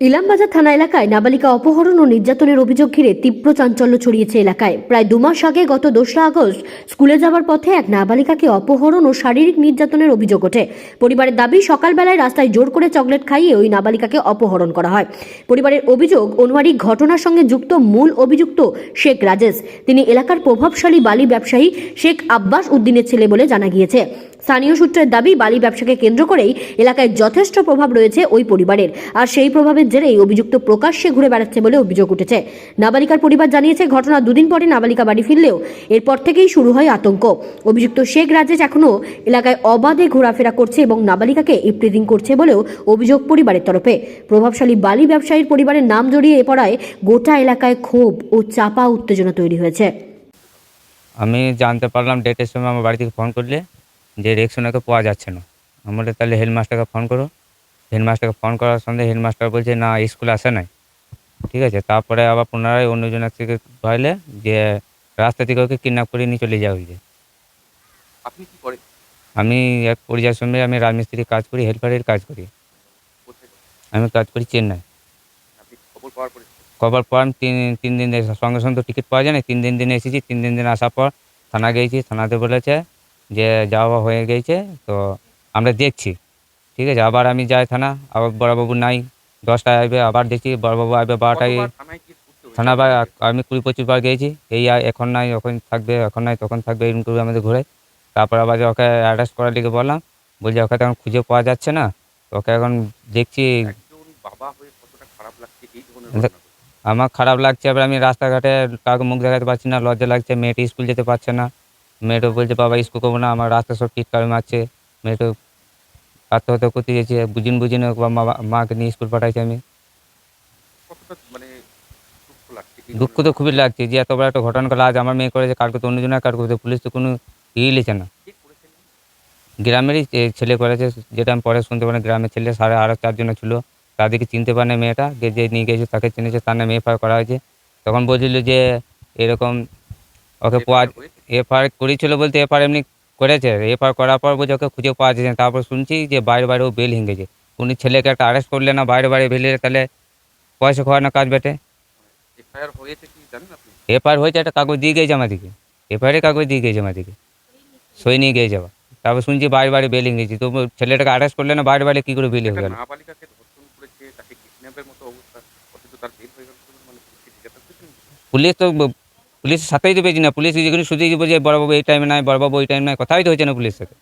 ইলামবাজার থানা এলাকায় নাবালিকা অপহরণ ও নির্যাতনের অভিযোগ ঘিরে তীব্র চাঞ্চল্য ছড়িয়েছে এলাকায়। প্রায় দু মাস আগে গত দোসরা আগস্ট স্কুলে যাওয়ার পথে এক নাবালিকাকে অপহরণ ও শারীরিক নির্যাতনের অভিযোগ ওঠে। পরিবারের দাবি, সকালবেলায় রাস্তায় জোর করে চকলেট খাইয়ে ওই নাবালিকাকে অপহরণ করা হয়। পরিবারের অভিযোগ অনুয়ারিক ঘটনার সঙ্গে যুক্ত মূল অভিযুক্ত শেখ রাজেশ। তিনি এলাকার প্রভাবশালী বালি ব্যবসায়ী শেখ আব্বাস উদ্দিনের ছেলে বলে জানা গিয়েছে। স্থানীয় সূত্রের দাবি, বালি ব্যবসাকে কেন্দ্র করেই এলাকায় যথেষ্ট প্রভাব রয়েছে ওই পরিবারের। আর সেই প্রভাবের জেরেই অভিযুক্ত প্রকাশ্যে ঘুরে বেড়াচ্ছে বলে অভিযোগ উঠেছে। নাবালিকার পরিবার জানিয়েছে, ঘটনা দুদিন পরে নাবালিকা বাড়ি ফিরলেও এরপর থেকেই শুরু হয় আতঙ্ক। অভিযুক্ত শেখ রাজেশ এখনও এলাকায় অবাধে ঘোরাফেরা করছে এবং নাবালিকাকে ইপ্রিজিং করছে বলেও অভিযোগ পরিবারের তরফে। প্রভাবশালী বালি ব্যবসায়ীর পরিবারের নাম জড়িয়ে এ পড়ায় গোটা এলাকায় ক্ষোভ ও চাপা উত্তেজনা তৈরি হয়েছে। আমি জানতে পারলাম ডেটের সময় আমার বাড়ি থেকে ফোন করলে যে রেক্সোনাকে পাওয়া যাচ্ছে না। আমি বলে তাহলে হেডমাস্টারকে ফোন করো। হেডমাস্টারকে ফোন করার সঙ্গে হেডমাস্টার বলছে না স্কুলে আসে নাই। ঠিক আছে তারপরে আবার পুনরায় অন্যজনের থেকে ধরলে যে রাস্তা থেকে ওকে কিডন্যাপ করে নিয়ে চলে যাওয়া হয়েছে। আপনি কি করেন? আমি এক সঙ্গে আমি রাজমিস্ত্রির কাজ করি হেল্পারের কাজ করি। আমি কাজ করি চেন্নাই। খবর পাওয়ার তিন তিন দিন সঙ্গে সঙ্গে তো টিকিট পাওয়া যায় না তিন দিন দিনে এসেছি তিন দিন দিন আসার পর থানা গিয়েছি থানাতে বলেছে যে যাওয়া হয়ে গেছে তো আমরা দেখছি। ঠিক আছে আবার আমি যাই থানা আবার বড়বাবু নাই দশটায় আসবে আবার দেখছি বড়বাবু আসবে বারোটায়? থানা বা আমি কুড়ি পঁচিশ বার গিয়েছি এই এখন নাই এখন থাকবে এখন নাই তখন থাকবে এরকম করবে আমাদের ঘুরে। তারপর আবার যে ওকে অ্যারেস্ট করার লিগে বললাম বলছে ওকে তো এখন খুঁজে পাওয়া যাচ্ছে না ওকে এখন দেখছি। আমার খারাপ লাগছে এবার আমি রাস্তাঘাটে কাউকে মুখ দেখাতে পারছি না লজ্জা লাগছে মেয়েটি স্কুল যেতে পারছে না। মেয়েটা বলছে বাবা স্কুল করব না আমার রাস্তা সব টিটকার মারছে। মেয়েটা আত্মহত্যা করতে গেছে বুঝিন বুঝিন মাকে নিয়ে স্কুল পাঠাইছি আমি মানে দুঃখ তো খুবই লাগছে যে এত বড় একটা ঘটনা করল আজ আমার মেয়ে করেছে কালকে তো অন্যজনের কার করতে পুলিশ তো কোনো ইয়ে লিছে না? গ্রামেরই ছেলে করেছে যেটা আমি পরে শুনতে পারি গ্রামের ছেলে সাড়ে আরও চারজন ছিল তাদেরকে চিনতে পারে না মেয়েটা যে নিয়ে গেছে তাকে চিনেছে তার নামে এফআইআর করা হয়েছে তখন বলছিল যে এরকম ওকে? এফআইআর করেছিল বলতে এফআইআর এমনি করেছে। এফআইআর করার পর বলছে ওকে খুঁজে পাওয়া যাচ্ছে না। তারপর শুনছি যে বাইরে বাইরে ও বেল হিঙ্গেছে উনি ছেলেকে একটা অ্যারেস্ট করলে না বাইরে বাইরে বেলে তাহলে পয়সা খাওয়ার না কাজ বেটে। FIR হয়েছে কি জানেন আপনি? এফআইআর হয়েছে একটা কাগজ দিয়ে গেছে আমাদেরকে। এফআইআর কাগজ দিয়ে গেছে আমাদেরকে। সই নিয়ে গিয়ে যাওয়া তারপর শুনছি বাইরে বাইরে বেলিং গেছি। তো ছেলেটাকে অ্যারেস্ট করলে না বাইরে বাইরে কী করে বেলি হয়ে একটা গেল নাবালিকাকে ধর্ষণ করেছে তাকে কিডন্যাপের মতো অবস্থা অথচ তার বেল হয়ে গেল মানে পুলিশকে জিজ্ঞাসা করেছেন? পুলিশ তো ব- পুলিশের সাথেই তো পেয়েছি না, পুলিশ যেখানে শুধুই বলছে, বড়বাবু এই টাইমে নাই, বড়বাবু ওই টাইম নাই। কথাই তো হয়েছে না পুলিশের সাথে।